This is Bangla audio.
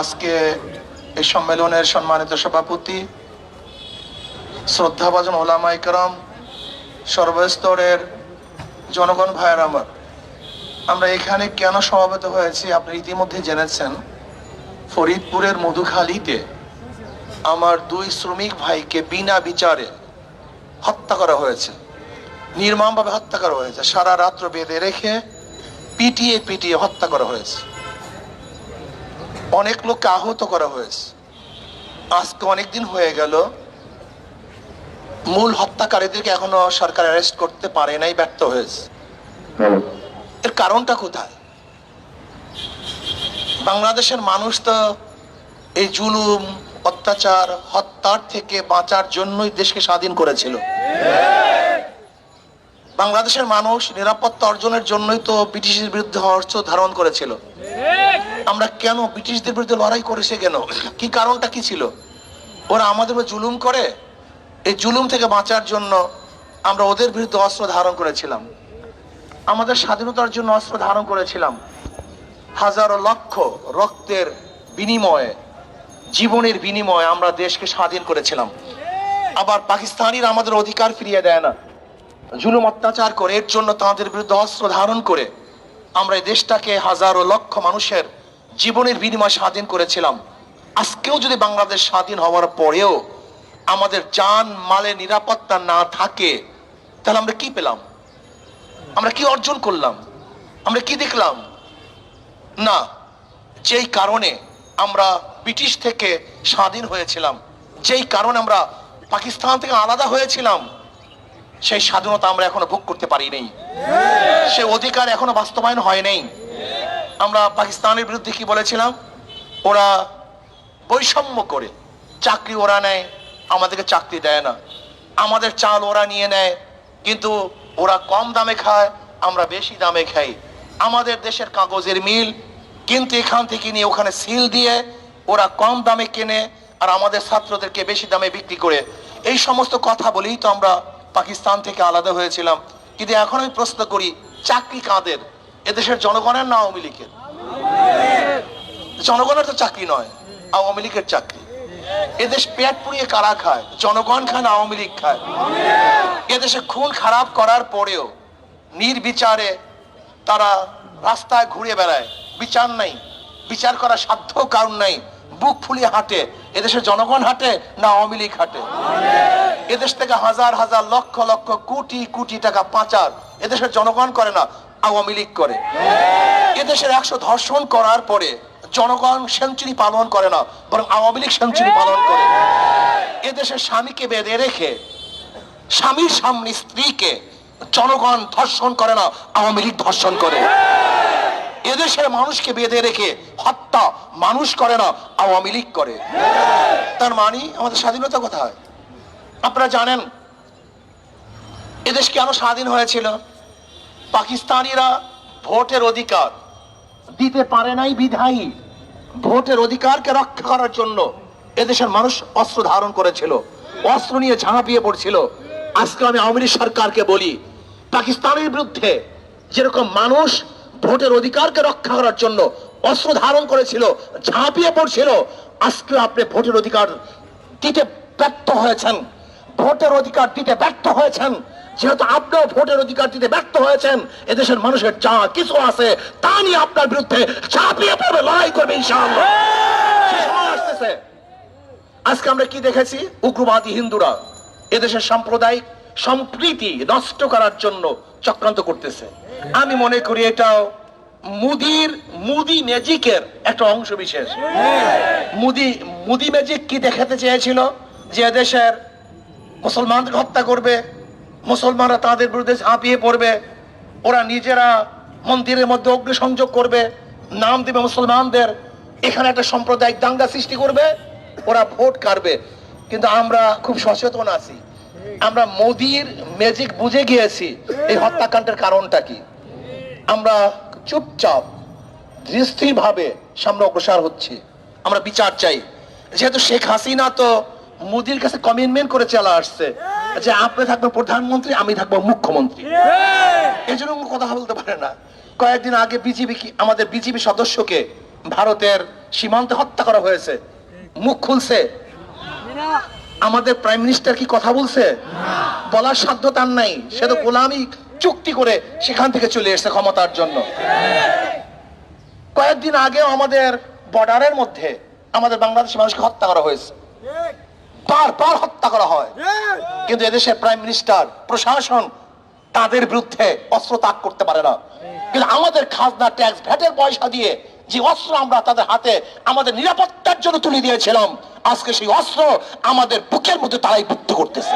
আজকে এই সম্মেলনের সম্মানিত সভাপতি, শ্রদ্ধাভাজন ওলামা ইকরাম সর্বস্তরের জনগণ ভাইয়ের আমার। আমরা এখানে কেন সমাবেত হয়েছি আপনি ইতিমধ্যে জেনেছেন। ফরিদপুরের মধুখালীতে আমার দুই শ্রমিক ভাইকে বিনা বিচারে হত্যা করা হয়েছে। নির্মমভাবে হত্যা করা হয়েছে। সারা রাত্র বেঁধে রেখে পিটিয়ে পিটিয়ে হত্যা করা হয়েছে। অনেক লোককে আহত করা হয়েছে। আজকে অনেকদিন হয়ে গেল। মূল হত্যাকারীদেরকে এখনও সরকার অ্যারেস্ট করতে পারে নাই ব্যর্থ হয়েছে। এর কারণটা কোথায়? বাংলাদেশের মানুষ তো এই জুলুম অত্যাচার হত্যার থেকে বাঁচার জন্যই দেশকে স্বাধীন করেছিল। বাংলাদেশের মানুষ নিরাপত্তা অর্জনের জন্যই তো ব্রিটিশের বিরুদ্ধে অর্থ ধারণ করেছিল। আমরা কেন ব্রিটিশদের বিরুদ্ধে লড়াই করেছে কেন? কি কারণটা কি ছিল? ওরা আমাদের জুলুম করে? এই জুলুম থেকে বাঁচার জন্য আমরা ওদের বিরুদ্ধে অস্ত্র ধারণ করেছিলাম। আমাদের স্বাধীনতার জন্য অস্ত্র ধারণ করেছিলাম। হাজারো লক্ষ রক্তের বিনিময়ে, জীবনের বিনিময়ে আমরা দেশকে স্বাধীন করেছিলাম। আবার পাকিস্তানিরা আমাদের অধিকার ফিরিয়ে দেয় না। জুলুম অত্যাচার করে, এর জন্য তাদের বিরুদ্ধে অস্ত্র ধারণ করে আমরা এই দেশটাকে হাজারো লক্ষ মানুষের জীবনের বিনিময় স্বাধীন করেছিলাম। আজকেও যদি বাংলাদেশ স্বাধীন হওয়ার পরেও আমাদের যান মালে নিরাপত্তা না থাকে, তাহলে আমরা কি পেলাম? আমরা কি অর্জন করলাম? আমরা কি দেখলাম? না, যেই কারণে আমরা ব্রিটিশ থেকে স্বাধীন হয়েছিলাম, যেই কারণে আমরা পাকিস্তান থেকে আলাদা হয়েছিলাম, সেই স্বাধীনতা আমরা এখনও ভোগ করতে পারি নাই। সে অধিকার এখনও বাস্তবায়ন হয় নাই। আমরা পাকিস্তানের বিরুদ্ধে কি বলেছিলাম? ওরা বৈষম্য করে। চাকরি ওরা নেয়, আমাদেরকে চাকরি দেয় না। আমাদের চাল ওরা নিয়ে নেয়, কিন্তু ওরা কম দামে খায়, আমরা বেশি দামে খাই। আমাদের দেশের কাগজের মিল, কিন্তু এখান থেকে নিয়ে ওখানে সিল দিয়ে ওরা কম দামে কেনে আর আমাদের ছাত্রদেরকে বেশি দামে বিক্রি করে। এই সমস্ত কথা বলেই তো আমরা পাকিস্তান থেকে আলাদা হয়েছিলাম। কিন্তু এখন আমি প্রশ্ন করি, চাকরি কাদের? এদেশের জনগণের না আওয়ামী লীগের? জনগণের তো চাকরি নয়, আওয়ামী লীগের চাকরি। এদেশ পেট পুড়িয়ে কারা খায়? জনগণ খায় আওয়ামী লীগ খায়? এদেশে খুন খারাপ করার পরেও নির্বিচারে তারা রাস্তায় ঘুরে বেড়ায়। বিচার নাই, বিচার করার সাধ্য কারণ নাই। বুক ফুলিয়ে হাঁটে। এদেশের জনগণ হাঁটে না আওয়ামী লীগ হাঁটে? এদেশ থেকে হাজার হাজার লক্ষ লক্ষ কোটি কোটি টাকা পাচার এদেশের জনগণ করে না। আওয়ামী লীগ করে। এদেশের একশো ধর্ষণ করার পরে জনগণ সেঞ্চুরি পালন করে না বরং আওয়ামী লীগ সেঞ্চুরি পালন করে। এদেশের স্বামীকে বেঁধে রেখে স্বামীর সামনে স্ত্রীকে জনগণ ধর্ষণ করে না আওয়ামী লীগ ধর্ষণ করে। এদেশের মানুষকে বেঁধে রেখে হত্যা মানুষ করে না আওয়ামী লীগ করে। তার মানে আমাদের স্বাধীনতা কোথায়? আপনারা জানেন এদেশ কেন স্বাধীন হয়েছিল? পাকিস্তানিরা ভোটের অধিকার দিতে পারে নাই বিধায়ী। ভোটের অধিকারকে রক্ষা করার জন্য এদেশের মানুষ অস্ত্র ধারণ করেছিল, অস্ত্র নিয়ে ঝাঁপিয়ে পড়ছিল। আজকে আমি আওয়ামী সরকারকে বলি, পাকিস্তানের বিরুদ্ধে যেরকম মানুষ ভোটের অধিকারকে রক্ষা করার জন্য অস্ত্র ধারণ করেছিল, ঝাঁপিয়ে পড়ছিল আজকে আপনি ভোটের অধিকার দিতে ব্যর্থ হয়েছেন। ভোটের অধিকার দিতে ব্যর্থ হয়েছেন। যেহেতু আপনিও ভোটের অধিকার দিতে ব্যর্থ হয়েছেন এদেশের মানুষের যা কিছু আছে তা নিয়ে আপনার বিরুদ্ধে ঝাঁপিয়ে পড়বে লড়াই করবে ইনশাআল্লাহ। আজকে আমরা কি দেখেছি? উগ্রবাদী হিন্দুরা এদেশের সাম্প্রদায়িক সম্প্রীতি নষ্ট করার জন্য চক্রান্ত করতেছে। আমি মনে করি এটাও মুদির মুদি ম্যাজিকের একটা অংশ বিশেষ মুদি মুদি ম্যাজিক কি দেখাতে চেয়েছিল? যে এদেশের মুসলমানদের হত্যা করবে, মুসলমানরা তাদের বিরুদ্ধে ঝাঁপিয়ে পড়বে, ওরা নিজেরা মন্দিরের মধ্যে অগ্নিসংযোগ করবে, নাম দেবে মুসলমানদের, এখানে একটা সাম্প্রদায়িক দাঙ্গা সৃষ্টি করবে, ওরা ভোট কাটবে। কিন্তু আমরা খুব সচেতন আছি। আমরা মোদির ম্যাজিক বুঝে গিয়েছি এই হত্যাকাণ্ডের কারণটা কি। আমরা চুপচাপ দৃষ্টির ভাবে সামনে অগ্রসর হচ্ছে। আমরা বিচার চাই। যেহেতু শেখ হাসিনা তো মোদির কাছে কমিটমেন্ট করে চলে আসছে। যে আপনি থাকবেন প্রধানমন্ত্রী আমি থাকব মুখ্যমন্ত্রী। এই জন্য কথা বলতে পারে না। কয়েকদিন আগে বিজেপি আমাদের বিজেপি সদস্যকে ভারতের সীমান্তে হত্যা করা হয়েছে। মুখ খুলছে। আমাদের প্রাইম মিনিস্টার কি কথা বলছে? বলার সাধ্য তার নাই। সে তো গোলামি চুক্তি করে সেখান থেকে চলে এসেছে ক্ষমতার জন্য। কয়েকদিন আগেও আমাদের বর্ডারের মধ্যে আমাদের বাংলাদেশের মানুষকে হত্যা করা হয়েছে। পার হত্যা করা হয়। কিন্তু এদেশের প্রাইম মিনিস্টার প্রশাসন তাদের বিরুদ্ধে অস্ত্র তাক করতে পারে না। কিন্তু আমাদের খাজনা ট্যাক্স ভ্যাটের পয়সা দিয়ে যে অস্ত্র আমরা তাদের হাতে আমাদের নিরাপত্তার জন্য তুলে দিয়েছিলাম আজকে সেই অস্ত্র আমাদের বুকের মধ্যে তারাই বুদ্ধ করতেছে।